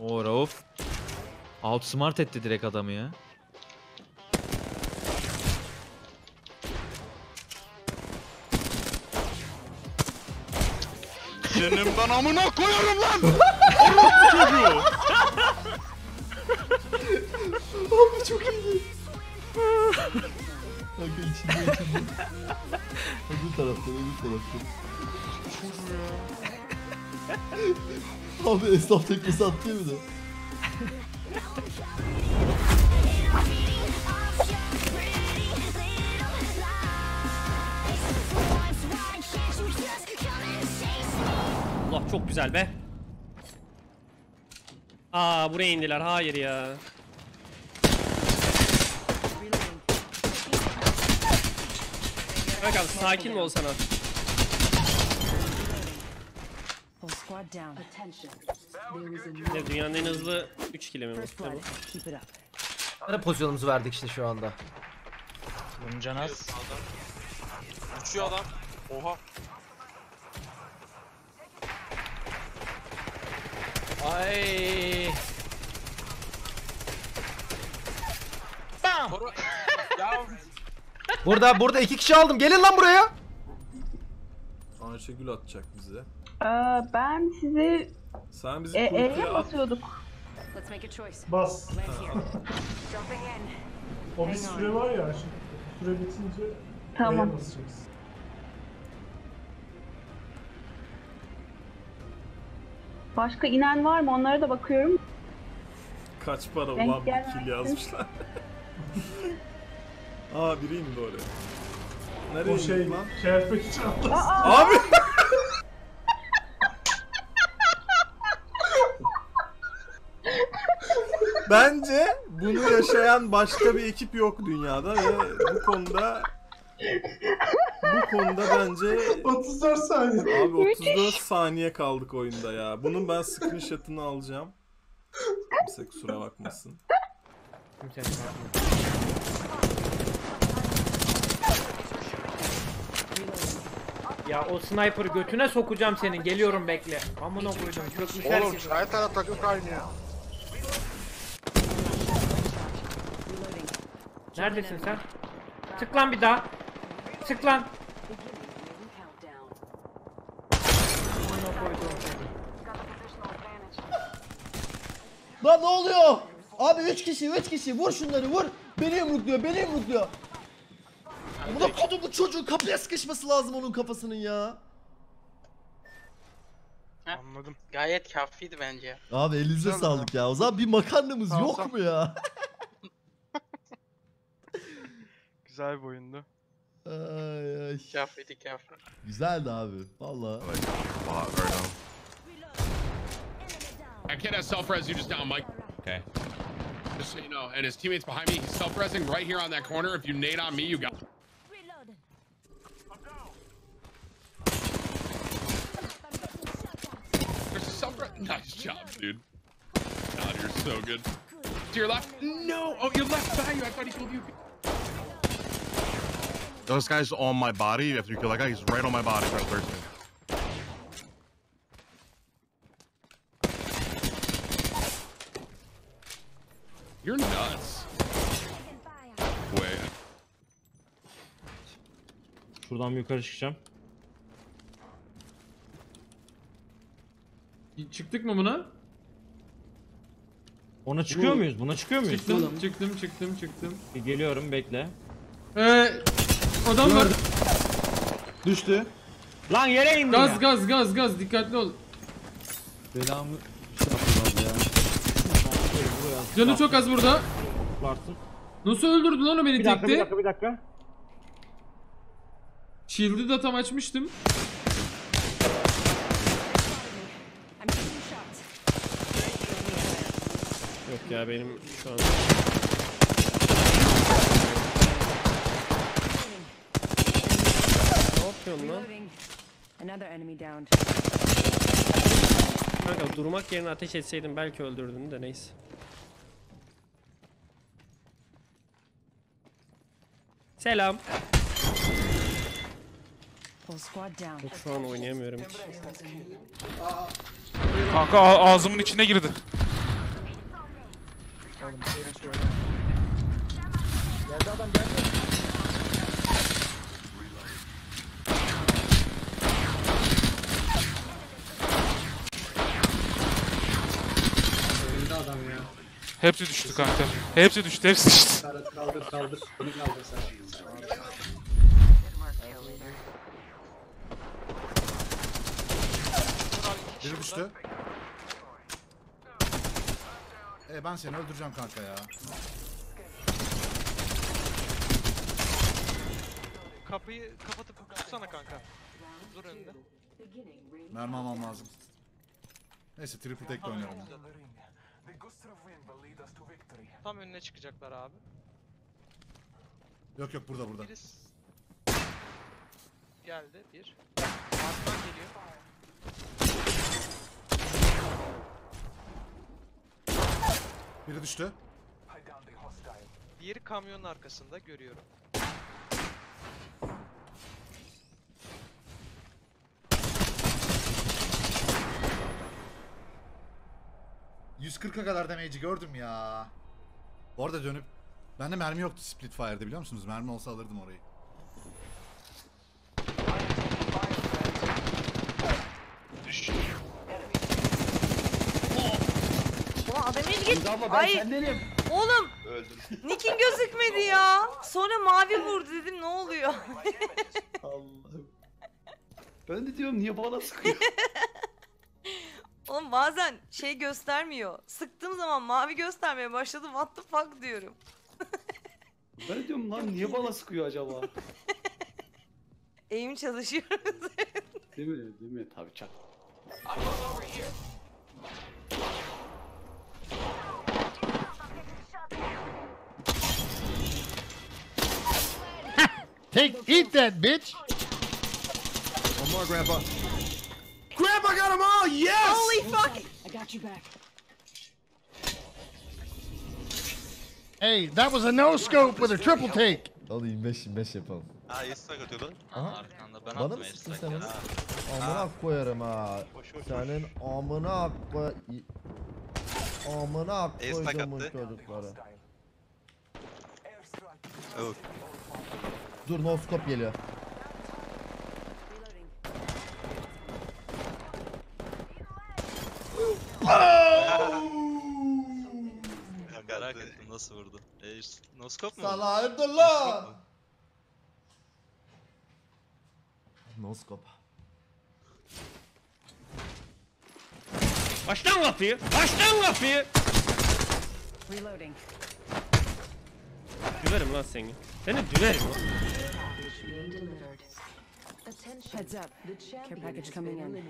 O Rauf. Outsmart etti direkt adamı ya. Senin ben amına koyarım lan. Orospu çocuğu. Abi çok iyi. Kanka içinde içinde. öbür taraftan öbür taraftan. Abi esnaf teknesi attı bir de. Allah çok güzel be. Aa buraya indiler. Hayır ya. Bak abi sakin mi olsana? Whole squad down. Attention. Ne, Dünyanın en hızlı 3 kilometre mi? first blood. Keep it up. Ne pozisyonumuzu verdik işte şu anda. Buncan az. Uçuyor adam. Oha. Ay. Ya Burada burada iki kişi aldım. Gelin lan buraya. Ayşegül atacak bize. Aa, ben sizi Sen bizi e, E'ye at. basıyorduk. Let's make a choice. Bas. Land here. Jumping in. O bir süre var ya. Şimdi süre bitince Tamam. E'ye basacaksın. Başka inen var mı? Onlara da bakıyorum. Kaç para Denk ulan bir gelmezsin. kill yazmışlar. Aa biri indi oraya. Nereye O indi şey, lan? kerpek için atlasın. Abi! Bence bunu yaşayan başka bir ekip yok dünyada ve bu konuda bu konuda bence 34 saniye. abi 34 saniye kaldık oyunda ya. Bunun ben screenshot'ını alacağım. Kimse kusura bakmasın. Ya o sniper götüne sokacağım senin. Geliyorum bekle. Amına koydum. Çökmüşler oğlum sizi. her taraf takım kaynıyor. Neredesin sen? Çık lan bir daha. Çık lan. Lan ne oluyor? Abi 3 kişi 3 kişi vur şunları vur. Beni yumrukluyor beni yumrukluyor. Buna kodu bu çocuğun kapıya sıkışması lazım onun kafasının ya. Anladım. Gayet kafiydi bence. Abi elinize Güzel sağlık ya. O zaman bir makarnamız Tamam, yok tamam. mu ya? Güzel bir oyundu. ay, ay. Kafiydi kafi. Güzeldi abi. Valla. I can't have self-res, you just down, Mike. Okay. Just so you know, and his teammates behind me, he's self-resing right here on that corner. If you nade on me, you got. There's a self-res. Nice job, dude. God, you're so good. To your left? No! Oh, your left behind you. I thought he killed you. Those guys on my body. After you kill that guy, he's right on my body. First person. You're nuts. Way. Şuradan bir yukarı çıkacağım. Çıktık mı buna? Ona çıkıyor muyuz? Buna çıkıyor muyuz? Çıktım, çıktım, çıktım, çıktım. Geliyorum bekle. Ee, adam var. Düştü. Lan yere indi Gaz, ya. gaz, gaz, gaz. Dikkatli ol. Belamı Canı çok az burada. Varsın. Nasıl öldürdü lan o beni Bir dakika bir tekte? dakika bir dakika. Shield'ı da tam açmıştım. I'm taking shots. Yok ya benim şu an. Ne yapıyorsun lan? Kanka durmak yerine ateş etseydim belki öldürdün de neyse. Selam. Down. Şu an oynayamıyorum hiç. Kanka ağzımın içine girdi. Hepsi düştü kanka. Hepsi düştü, hepsi düştü. Biri düştü. E ben seni öldüreceğim kanka ya. Kapıyı kapatıp tutsana kanka. Dur önünde. Mermi almam lazım. Neyse triple take oynuyorum. ya. Tam önüne çıkacaklar abi. Yok yok burada burada. Birisi geldi bir. Arkadan geliyor. Biri düştü. Diğeri kamyonun arkasında görüyorum. 140'a kadar damage'i gördüm ya. Bu arada dönüp Bende mermi yoktu Splitfire'de biliyor musunuz? Mermi olsa alırdım orayı. Ulan adam el git. Ay. Oğlum. Nick'in gözükmedi ya. Sonra mavi vurdu dedim ne oluyor? Allah'ım. Ben de diyorum niye bana sıkıyor? Oğlum bazen şey göstermiyor. Sıktığım zaman mavi göstermeye başladı. What the fuck diyorum. Ben diyorum lan niye bana sıkıyor acaba? Eğim çalışıyor. Değil mi? Değil mi? Tabii çak. Take, eat that, bitch. One more, Grandpa. Grandpa got them all. Yes. Holy fuck. I got you back. Hey, that was a no scope with a triple take. Hadi 25 25 yapalım. Aa airstrike atıyordun. Aha. Arkanda ben Bana mı sıktın airstrike sen ya. onu? Amına koyarım ha. Boş, boş, Senin amına koy... Amına koyduğumun çocukları. Oh. Dur no scope geliyor. Ya merak ettim nasıl vurdu. Air... No scope mu? Sana hayırdır lan? No scope. Aç lan kapıyı. Aç lan kapıyı. Reloading. Düverim lan seni. Seni düverim lan. Heads up. Care package coming in.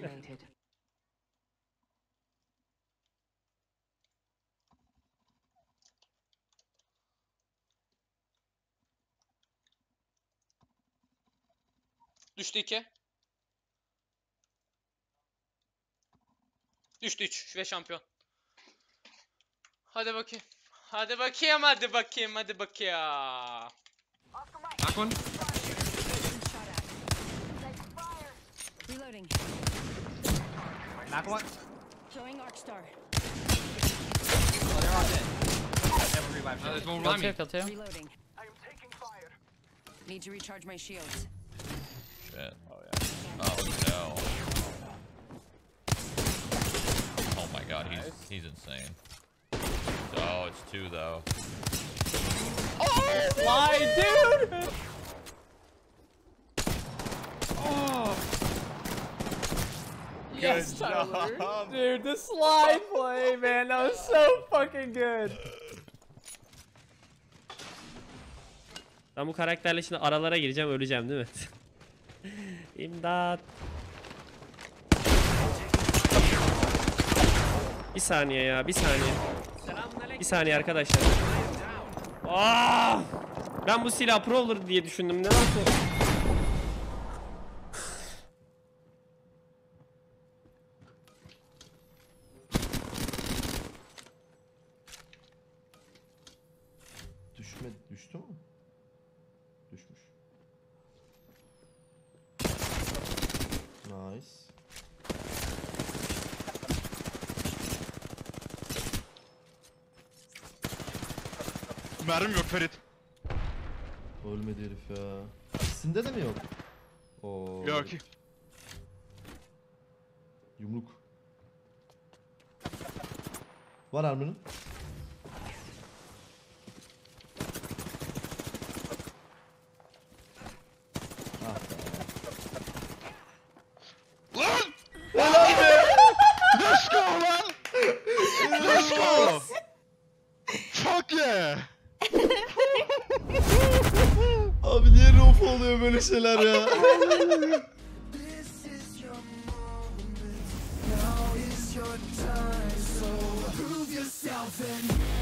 Düştü iki. Düştü 3 ve şampiyon. Hadi bakayım. Hadi bakayım hadi bakayım hadi bakayım. Back one. Reloading. Back one. Throwing arc star. No, there's one behind me. Reloading. Need to recharge my shields. Shit. Oh yeah. Oh no. Oh my god, he's he's insane. Oh, it's two though. Why, dude? Yes, Tyler. Dude, the slide play, man, that was so fucking good. Ben bu karakterle şimdi aralara gireceğim öleceğim değil mi? İmdat. Bir saniye ya bir saniye. Bir saniye arkadaşlar. Aa! Ben bu silah pro olur diye düşündüm. Neden pro? Mermim yok Ferit. Ölmedi herif ya. İkisinde de mi yok? Oo. Yok. Yumruk. Var armının. Ah be. Lan! Helal be! Let's go lan! Let's go! Fuck yeah! Abi rof oluyor böyle şeyler ya? Yourself and